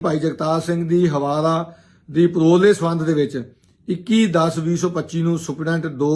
ਭਾਈ ਜਗਤਾਰ ਸਿੰਘ ਦੀ ਹਵਾਲਾ ਦੀ ਪਰੋਲ ਦੇ ਸੰਬੰਧ ਦੇ ਵਿੱਚ 21/10/2025 ਨੂੰ ਸੁਪਰਡੈਂਟ 2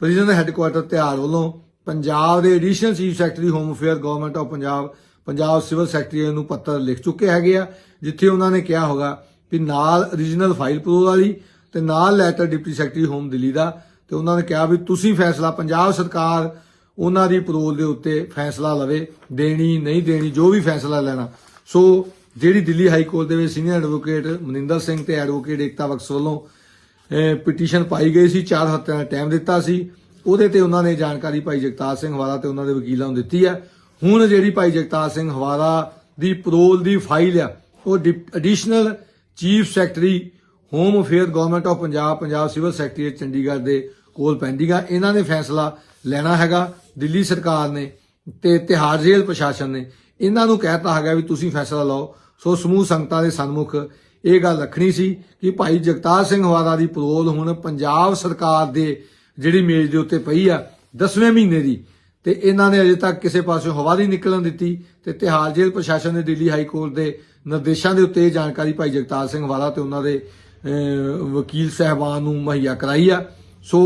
ਪ੍ਰਿਜ਼ਨ ਹੈੱਡਕੁਆਰਟਰ ਤਿਹਾੜ ਵੱਲੋਂ ਪੰਜਾਬ ਦੇ additional chief secretary home affair government of Punjab Punjab civil secretary ਨੂੰ ਪੱਤਰ ਲਿਖ ਚੁੱਕੇ ਹੈਗੇ ਆ, ਜਿੱਥੇ ਉਹਨਾਂ ਨੇ ਕਿਹਾ ਹੋਗਾ ਕਿ ਨਾਲ ਓਰੀਜਨਲ ਫਾਈਲ ਪਰੋਲ ਵਾਲੀ ਤੇ ਨਾਲ letter deputy secretary home Delhi ਦਾ, ਤੇ ਉਹਨਾਂ ਨੇ ਕਿਹਾ ਵੀ ਤੁਸੀਂ ਫੈਸਲਾ ਪੰਜਾਬ ਸਰਕਾਰ ਉਹਨਾਂ ਦੀ ਪਰੋਲ ਦੇ ਉੱਤੇ ਫੈਸਲਾ ਲਵੇ, ਦੇਣੀ, ਨਹੀਂ ਦੇਣੀ, ਜੋ ਵੀ ਫੈਸਲਾ ਲੈਣਾ। ਸੋ ਜਿਹੜੀ ਦਿੱਲੀ ਹਾਈ ਕੋਰਟ ਦੇ ਵਿੱਚ ਸੀਨੀਅਰ ਐਡਵੋਕੇਟ ਮਨਿੰਦਰ ਸਿੰਘ ਤੇ ਐਡਵੋਕੇਟ ਏਕਤਾ ਬਖਸ਼ ਵੱਲੋਂ ਪਟੀਸ਼ਨ ਪਾਈ ਗਈ ਸੀ 4 ਹਫ਼ਤਿਆਂ ਦਾ ਟਾਈਮ ਦਿੱਤਾ ਸੀ। ਉਹਦੇ ਤੇ ਉਹਨਾਂ ਨੇ ਜਾਣਕਾਰੀ ਭਾਈ ਜਗਤਾਰ ਸਿੰਘ ਹਵਾਲਾ ਤੇ ਉਹਨਾਂ ਦੇ ਵਕੀਲਾਂ ਨੂੰ ਦਿੱਤੀ ਹੈ। ਹੁਣ ਜਿਹੜੀ ਭਾਈ ਜਗਤਾਰ ਸਿੰਘ ਹਵਾਲਾ ਦੀ ਪਰੋਲ ਦੀ ਫਾਈਲ ਆ, ਉਹ additional chief secretary home affair government of Punjab Punjab civil secretary Chandigarh ਦੇ ਕੋਲ ਪੈਂਦੀ ਆ। ਇਹਨਾਂ ਨੇ ਫੈਸਲਾ ਲੈਣਾ ਹੈਗਾ। ਦਿੱਲੀ ਸਰਕਾਰ ਨੇ ਤੇ ਤਿਹਾੜ ਜੇਲ੍ਹ ਪ੍ਰਸ਼ਾਸਨ ਨੇ ਇਹਨਾਂ ਨੂੰ ਕਹਿਤਾ ਹੈਗਾ ਵੀ ਤੁਸੀਂ ਫੈਸਲਾ ਲਓ। ਸੋ ਸਮੂਹ ਸੰਗਤਾਂ ਦੇ ਸਨਮੁਖ ਇਹ ਗੱਲ ਰੱਖਣੀ ਸੀ ਕਿ ਭਾਈ ਜਗਤਾਰ ਸਿੰਘ ਹਵਾਲਾ ਦੀ ਪਰੋਲ ਹੁਣ ਪੰਜਾਬ ਸਰਕਾਰ ਦੇ ਜਿਹੜੀ ਮੇਜ਼ ਦੇ ਉੱਤੇ ਪਈ ਆ 10ਵੇਂ ਮਹੀਨੇ ਦੀ, ਤੇ ਇਹਨਾਂ ਨੇ ਅਜੇ ਤੱਕ ਕਿਸੇ ਪਾਸਿਓਂ ਹਵਾ ਨਹੀਂ ਨਿਕਲਣ ਦਿੱਤੀ ਤੇ ਤਿਹਾੜ ਜੇਲ੍ਹ ਪ੍ਰਸ਼ਾਸਨ ਨੇ ਦਿੱਲੀ ਹਾਈ ਕੋਰਟ ਦੇ ਨਿਰਦੇਸ਼ਾਂ ਦੇ ਉੱਤੇ ਇਹ ਜਾਣਕਾਰੀ ਭਾਈ ਜਗਤਾਰ ਸਿੰਘ ਵਾਲਾ ਤੇ ਉਹਨਾਂ ਦੇ ਵਕੀਲ ਸਹਿਬਾਨ ਨੂੰ ਮੁਹੱਈਆ ਕਰਾਈ ਆ। ਸੋ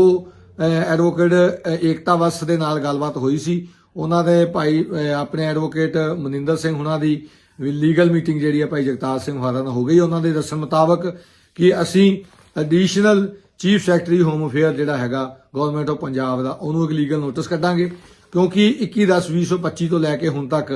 ਐਡਵੋਕੇਟ ਏਕਤਾ ਵਸ ਦੇ ਨਾਲ ਗੱਲਬਾਤ ਹੋਈ ਸੀ। ਉਹਨਾਂ ਦੇ ਭਾਈ ਆਪਣੇ ਐਡਵੋਕੇਟ ਮਨਿੰਦਰ ਸਿੰਘ ਹੁਣਾਂ ਦੀ ਲੀਗਲ ਮੀਟਿੰਗ ਜਿਹੜੀ ਆ ਭਾਈ ਜਗਤਾਰ ਸਿੰਘ ਹਵਾਲਾ ਨਾਲ ਹੋ ਗਈ। ਉਹਨਾਂ ਦੇ ਦੱਸਣ ਮੁਤਾਬਕ ਕਿ ਅਸੀਂ additional chief secretary home affair ਜਿਹੜਾ ਹੈਗਾ ਗਵਰਨਮੈਂਟ ਆਫ ਪੰਜਾਬ ਦਾ, ਉਹਨੂੰ ਇੱਕ ਲੀਗਲ ਨੋਟਿਸ ਕੱਢਾਂਗੇ। ਕਿਉਂਕਿ 21/10/2025 ਤੋਂ ਲੈ ਕੇ ਹੁਣ ਤੱਕ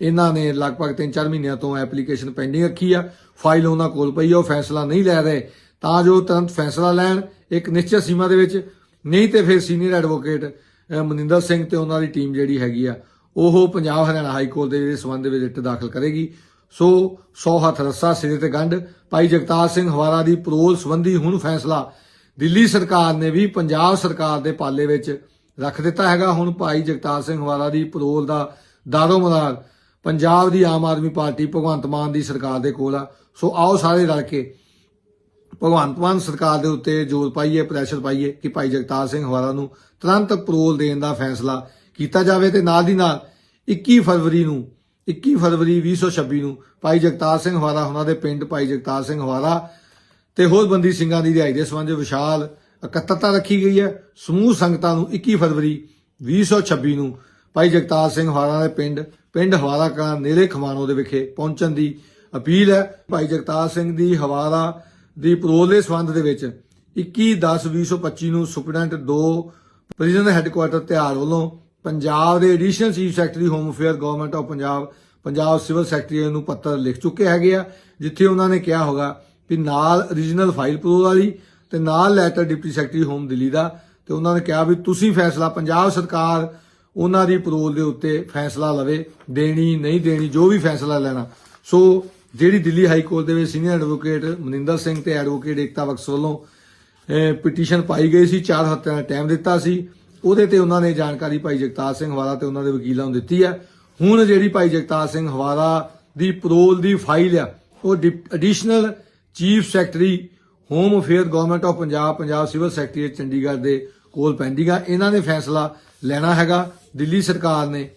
ਇਹਨਾਂ ਨੇ ਲਗਭਗ 3-4 ਮਹੀਨਿਆਂ ਤੋਂ ਐਪਲੀਕੇਸ਼ਨ ਪੈਂਡਿੰਗ ਰੱਖੀ ਆ। ਫਾਈਲ ਉਹਨਾਂ ਕੋਲ ਪਈ ਆ, ਉਹ ਫੈਸਲਾ ਨਹੀਂ ਲੈ ਰਹੇ। ਤਾਂ ਜੋ ਤੁਰੰਤ ਫੈਸਲਾ ਲੈਣ, ਇੱਕ ਨਿਸ਼ਚਿਤ ਸੀਮਾ ਦੇ ਵਿੱਚ। ਨਹੀਂ ਤੇ ਫਿਰ ਸੀਨੀਅਰ ਐਡਵੋਕੇਟ ਮਨਿੰਦਰ ਸਿੰਘ ਤੇ ਉਹਨਾਂ ਦੀ ਟੀਮ ਜਿਹੜੀ ਹੈਗੀ ਆ, ਉਹ ਪੰਜਾਬ ਹਰਿਆਣਾ ਹਾਈ ਕੋਰਟ ਦੇ ਜਿਹੜੇ ਸਬੰਧ ਦੇ ਵਿੱਚ ਰਿਟ ਦਾਖਲ ਕਰੇਗੀ। ਸੋ 100 ਹੱਥ ਰੱਸਾ, ਸਿਰੇ ਤੇ ਗੰਢ। ਭਾਈ ਜਗਤਾਰ ਸਿੰਘ ਹਵਾਰਾ ਦੀ ਪਰੋਲ ਸੰਬੰਧੀ ਹੁਣ ਫੈਸਲਾ ਦਿੱਲੀ ਸਰਕਾਰ ਨੇ ਵੀ ਪੰਜਾਬ ਸਰਕਾਰ ਦੇ ਪਾਲੇ ਵਿੱਚ ਰੱਖ ਦਿੱਤਾ ਹੈਗਾ। ਹੁਣ ਭਾਈ ਜਗਤਾਰ ਸਿੰਘ ਹਵਾਰਾ ਦੀ ਪਰੋਲ ਦਾ ਦਾਰੋ ਦਾਰੋਮਦਾਰ ਪੰਜਾਬ ਦੀ ਆਮ ਆਦਮੀ ਪਾਰਟੀ ਭਗਵੰਤ ਮਾਨ ਦੀ ਸਰਕਾਰ ਦੇ ਕੋਲ ਆ। ਸੋ ਆਓ ਸਾਰੇ ਰਲ ਕੇ ਭਗਵੰਤ ਮਾਨ ਸਰਕਾਰ ਦੇ ਉੱਤੇ ਜ਼ੋਰ ਪਾਈਏ ਪ੍ਰੈਸ਼ਰ ਪਾਈਏ ਕਿ ਭਾਈ ਜਗਤਾਰ ਸਿੰਘ ਹਵਾਰਾ ਨੂੰ ਤੁਰੰਤ ਪਰੋਲ ਦੇਣ ਦਾ ਫੈਸਲਾ ਕੀਤਾ ਜਾਵੇ ਤੇ ਨਾਲ ਦੀ ਨਾਲ 21 ਫਰਵਰੀ ਨੂੰ 21 ਫਰਵਰੀ 2026 ਨੂੰ ਭਾਈ ਜਗਤਾਰ ਸਿੰਘ ਹਵਾਲਾ, ਉਹਨਾਂ ਦੇ ਪਿੰਡ ਭਾਈ ਜਗਤਾਰ ਸਿੰਘ ਹਵਾਰਾ ਤੇ ਹੋਰ ਬੰਦੀ ਸਿੰਘਾਂ ਦੀ ਰਿਹਾਈ ਦੇ ਸੰਬੰਧ ਵਿਸ਼ਾਲ ਇਕੱਤਰਤਾ ਰੱਖੀ ਗਈ ਹੈ। ਸਮੂਹ ਸੰਗਤਾਂ ਨੂੰ 21 ਫਰਵਰੀ 2026 ਨੂੰ ਭਾਈ ਜਗਤਾਰ ਸਿੰਘ ਹਵਾਰਾ ਦੇ ਪਿੰਡ ਪਿੰਡ ਹਵਾਰਾ ਕਲਾਂ ਨੇੜੇ ਖਮਾਣੋ ਦੇ ਵਿਖੇ ਪਹੁੰਚਣ ਦੀ ਅਪੀਲ ਹੈ। ਭਾਈ ਜਗਤਾਰ ਸਿੰਘ ਦੀ ਹਵਾਰਾ ਦੀ ਪਰੋਲ ਦੇ ਸੰਬੰਧ ਦੇ ਵਿੱਚ 21/10/2025 ਨੂੰ ਸੁਪਰਡੈਂਟ 2 ਪ੍ਰਿਜ਼ਨ ਹੈੱਡਕੁਆਰਟਰ ਤਿਹਾੜ ਵੱਲੋਂ ਪੰਜਾਬ ਦੇ additional chief secretary home affair government of Punjab Punjab civil secretary ਨੂੰ ਪੱਤਰ ਲਿਖ ਚੁੱਕੇ ਹੈਗੇ ਆ, ਜਿੱਥੇ ਉਹਨਾਂ ਨੇ ਕਿਹਾ ਹੋਗਾ ਕਿ ਨਾਲ ਓਰੀਜਨਲ ਫਾਈਲ ਪਰੋਲ ਵਾਲੀ ਤੇ ਨਾਲ letter deputy secretary home Delhi ਦਾ, ਤੇ ਉਹਨਾਂ ਨੇ ਕਿਹਾ ਵੀ ਤੁਸੀਂ ਫੈਸਲਾ ਪੰਜਾਬ ਸਰਕਾਰ ਉਹਨਾਂ ਦੀ ਪਰੋਲ ਦੇ ਉੱਤੇ ਫੈਸਲਾ ਲਵੇ, ਦੇਣੀ, ਨਹੀਂ ਦੇਣੀ, ਜੋ ਵੀ ਫੈਸਲਾ ਲੈਣਾ। ਸੋ ਜਿਹੜੀ ਦਿੱਲੀ ਹਾਈ ਕੋਰਟ ਦੇ ਵਿੱਚ ਸੀਨੀਅਰ ਐਡਵੋਕੇਟ ਮਨਿੰਦਰ ਸਿੰਘ ਤੇ ਐਡਵੋਕੇਟ ਏਕਤਾ ਬਖਸ਼ ਵੱਲੋਂ ਪਟੀਸ਼ਨ ਪਾਈ ਗਈ ਸੀ 4 ਹਫ਼ਤਿਆਂ ਦਾ ਟਾਈਮ ਦਿੱਤਾ ਸੀ। ਉਹਦੇ ਤੇ ਉਹਨਾਂ ਨੇ ਜਾਣਕਾਰੀ ਭਾਈ ਜਗਤਾਰ ਸਿੰਘ ਹਵਾਰਾ ਤੇ ਉਹਨਾਂ ਦੇ ਵਕੀਲਾਂ ਨੂੰ ਦਿੱਤੀ ਹੈ। ਹੁਣ ਜਿਹੜੀ ਭਾਈ ਜਗਤਾਰ ਸਿੰਘ ਹਵਾਰਾ ਦੀ ਪਰੋਲ ਦੀ ਫਾਈਲ ਆ, ਉਹ additional chief secretary home affair government of Punjab Punjab civil secretary Chandigarh ਦੇ ਕੋਲ ਪੈਂਦੀ ਆ। ਇਹਨਾਂ ਨੇ ਫੈਸਲਾ ਲੈਣਾ ਹੈਗਾ। ਦਿੱਲੀ ਸਰਕਾਰ ਨੇ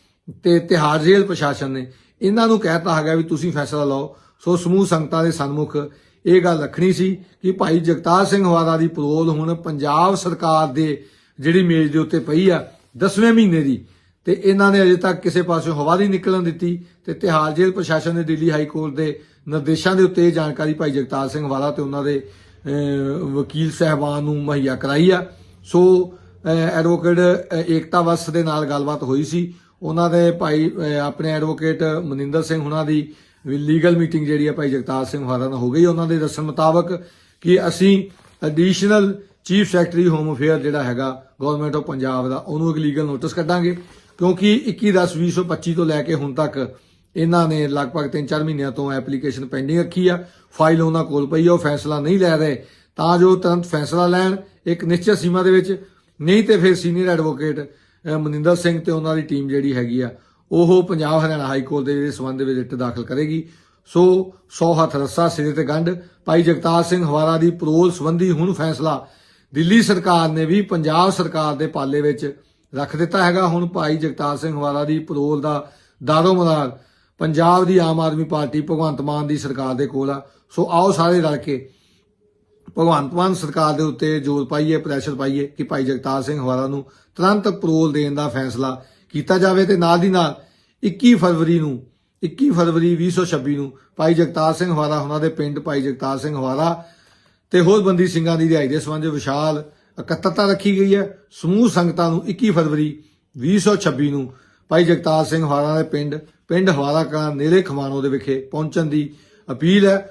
ਤੇ ਤਿਹਾੜ ਜੇਲ੍ਹ ਪ੍ਰਸ਼ਾਸਨ ਨੇ। ਇਹਨਾਂ ਨੂੰ ਕਹਿਤਾ ਹੈਗਾ ਵੀ ਤੁਸੀਂ ਫੈਸਲਾ ਲਓ। ਸੋ ਸਮੂਹ ਸੰਗਤਾਂ ਦੇ ਸਨਮੁਖ ਇਹ ਗੱਲ ਰੱਖਣੀ ਸੀ ਕਿ ਭਾਈ ਜਗਤਾਰ ਸਿੰਘ ਹਵਾਲਾ ਦੀ ਪਰੋਲ ਹੁਣ ਪੰਜਾਬ ਸਰਕਾਰ ਦੇ ਜਿਹੜੀ ਮੇਜ਼ ਦੇ ਉੱਤੇ ਪਈ ਆ 10ਵੇਂ ਮਹੀਨੇ ਦੀ ਤੇ ਇਹਨਾਂ ਨੇ ਅਜੇ ਤੱਕ ਕਿਸੇ ਪਾਸਿਓਂ ਹਵਾ ਨਹੀਂ ਨਿਕਲਣ ਦਿੱਤੀ ਤੇ ਤਿਹਾੜ ਜੇਲ੍ਹ ਪ੍ਰਸ਼ਾਸਨ ਨੇ ਦਿੱਲੀ ਹਾਈ ਕੋਰਟ ਦੇ ਨਿਰਦੇਸ਼ਾਂ ਦੇ ਉੱਤੇ ਇਹ ਜਾਣਕਾਰੀ ਭਾਈ ਜਗਤਾਰ ਸਿੰਘ ਵਾਲਾ ਤੇ ਉਹਨਾਂ ਦੇ ਵਕੀਲ ਸਹਿਬਾਨ ਨੂੰ ਮੁਹੱਈਆ ਕਰਾਈ ਆ। ਸੋ ਐਡਵੋਕੇਟ ਏਕਤਾ ਵਸ ਦੇ ਨਾਲ ਗੱਲਬਾਤ ਹੋਈ ਸੀ। ਉਹਨਾਂ ਦੇ ਭਾਈ ਆਪਣੇ ਐਡਵੋਕੇਟ ਮਨਿੰਦਰ ਸਿੰਘ ਹੁਣਾਂ ਦੀ ਵੀ ਲੀਗਲ ਮੀਟਿੰਗ ਜਿਹੜੀ ਆ ਭਾਈ ਜਗਤਾਰ ਸਿੰਘ ਹਵਾਲਾ ਨਾਲ ਹੋ ਗਈ, ਉਹਨਾਂ ਦੇ ਦੱਸਣ ਮੁਤਾਬਕ ਕਿ ਅਸੀਂ additional chief secretary home affair ਜਿਹੜਾ ਹੈਗਾ ਗਵਰਨਮੈਂਟ ਆਫ ਪੰਜਾਬ ਦਾ, ਉਹਨੂੰ ਇੱਕ ਲੀਗਲ ਨੋਟਿਸ ਕੱਢਾਂਗੇ। ਕਿਉਂਕਿ 21/10/2025 ਤੋਂ ਲੈ ਕੇ ਹੁਣ ਤੱਕ ਇਹਨਾਂ ਨੇ ਲਗਭਗ 3-4 ਮਹੀਨਿਆਂ ਤੋਂ ਐਪਲੀਕੇਸ਼ਨ ਪੈਂਡਿੰਗ ਰੱਖੀ ਆ। ਫਾਈਲ ਉਹਨਾਂ ਕੋਲ ਪਈ ਆ, ਉਹ ਫੈਸਲਾ ਨਹੀਂ ਲੈ ਰਹੇ। ਤਾਂ ਜੋ ਤੁਰੰਤ ਫੈਸਲਾ ਲੈਣ, ਇੱਕ ਨਿਸ਼ਚਿਤ ਸੀਮਾ ਦੇ ਵਿੱਚ। ਨਹੀਂ ਤੇ ਫਿਰ ਸੀਨੀਅਰ ਐਡਵੋਕੇਟ ਮਨਿੰਦਰ ਸਿੰਘ ਤੇ ਉਹਨਾਂ ਦੀ ਟੀਮ ਜਿਹੜੀ ਹੈਗੀ ਆ ਉਹ ਪੰਜਾਬ ਹਰਿਆਣਾ ਹਾਈ ਕੋਰਟ ਦੇ ਜਿਹੜੇ ਸਬੰਧ ਵਿੱਚ ਰਿਟ ਦਾਖਲ ਕਰੇਗੀ। ਸੋ 100 ਹੱਥ ਰੱਸਾ, ਸਿਰੇ ਤੇ ਗੰਢ। ਭਾਈ ਜਗਤਾਰ ਸਿੰਘ ਹਵਾਰਾ ਦੀ ਪਰੋਲ ਸੰਬੰਧੀ ਹੁਣ ਫੈਸਲਾ ਦਿੱਲੀ ਸਰਕਾਰ ਨੇ ਵੀ ਪੰਜਾਬ ਸਰਕਾਰ ਦੇ ਪਾਲੇ ਵਿੱਚ ਰੱਖ ਦਿੱਤਾ ਹੈਗਾ। ਹੁਣ ਭਾਈ ਜਗਤਾਰ ਸਿੰਘ ਹਵਾਰਾ ਦੀ ਪਰੋਲ ਦਾ ਦਾਰੋ ਦਾਰੋਮਦਾਰ ਪੰਜਾਬ ਦੀ ਆਮ ਆਦਮੀ ਪਾਰਟੀ ਭਗਵੰਤ ਮਾਨ ਦੀ ਸਰਕਾਰ ਦੇ ਕੋਲ ਆ। ਸੋ, ਆਓ ਸਾਰੇ ਰਲ ਕੇ ਭਗਵੰਤ ਮਾਨ ਸਰਕਾਰ ਦੇ ਉੱਤੇ ਜ਼ੋਰ ਪਾਈਏ ਪ੍ਰੈਸ਼ਰ ਪਾਈਏ ਕਿ ਭਾਈ ਜਗਤਾਰ ਸਿੰਘ ਹਵਾਰਾ ਨੂੰ ਤੁਰੰਤ ਪਰੋਲ ਦੇਣ ਦਾ ਫੈਸਲਾ ਕੀਤਾ ਜਾਵੇ ਤੇ ਨਾਲ ਦੀ ਨਾਲ 21 ਫਰਵਰੀ ਨੂੰ 21 ਫਰਵਰੀ 2026 ਨੂੰ ਭਾਈ ਜਗਤਾਰ ਸਿੰਘ ਹਵਾਰਾ ਉਹਨਾਂ ਦੇ ਪਿੰਡ ਭਾਈ ਜਗਤਾਰ ਸਿੰਘ ਹਵਾਰਾ ਤੇ ਹੋਰ ਬੰਦੀ ਸਿੰਘਾਂ ਦੀ ਰਿਹਾਈ ਦੇ ਸੰਬੰਧ ਵਿਸ਼ਾਲ ਇਕੱਤਰਤਾ ਰੱਖੀ ਗਈ ਹੈ। ਸਮੂਹ ਸੰਗਤਾਂ ਨੂੰ 21 ਫਰਵਰੀ 2026 ਨੂੰ ਭਾਈ ਜਗਤਾਰ ਸਿੰਘ ਹਵਾਰਾ ਦੇ ਪਿੰਡ ਪਿੰਡ ਹਵਾਰਾ ਕਲਾਂ ਨੇੜੇ ਖਮਾਣੋ ਦੇ ਵਿਖੇ ਪਹੁੰਚਣ ਦੀ ਅਪੀਲ ਹੈ।